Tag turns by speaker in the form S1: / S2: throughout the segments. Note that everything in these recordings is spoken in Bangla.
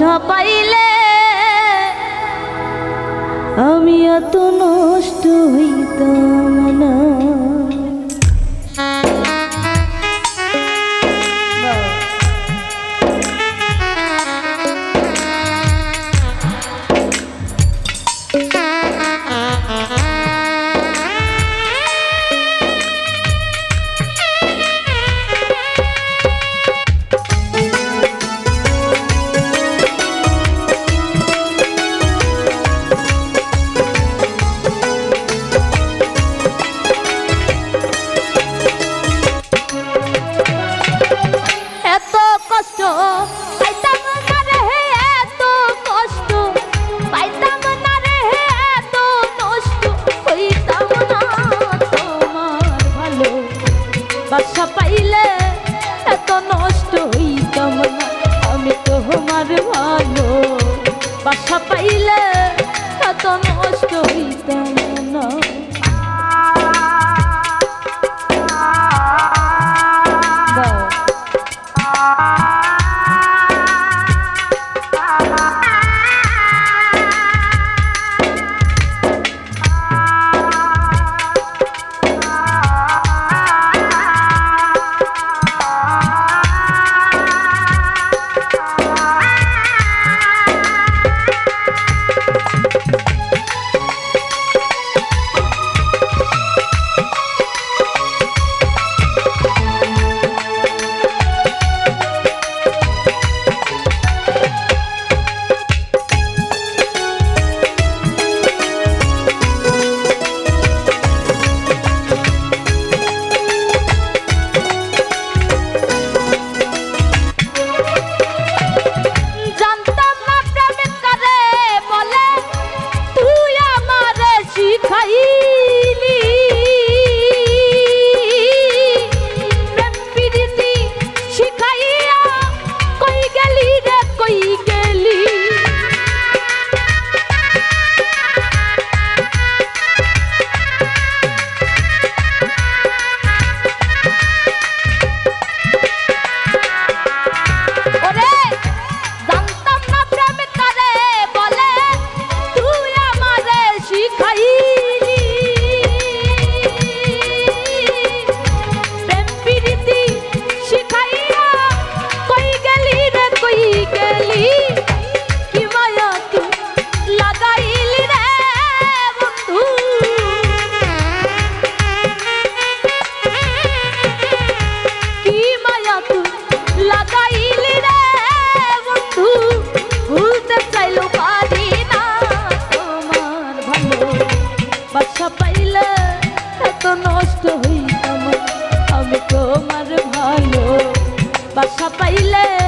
S1: পাইলে আমি এত নষ্ট হইতাম না। বাসা পাইলে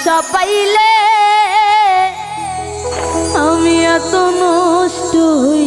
S1: আশা পাইলে আমি এত নষ্ট হই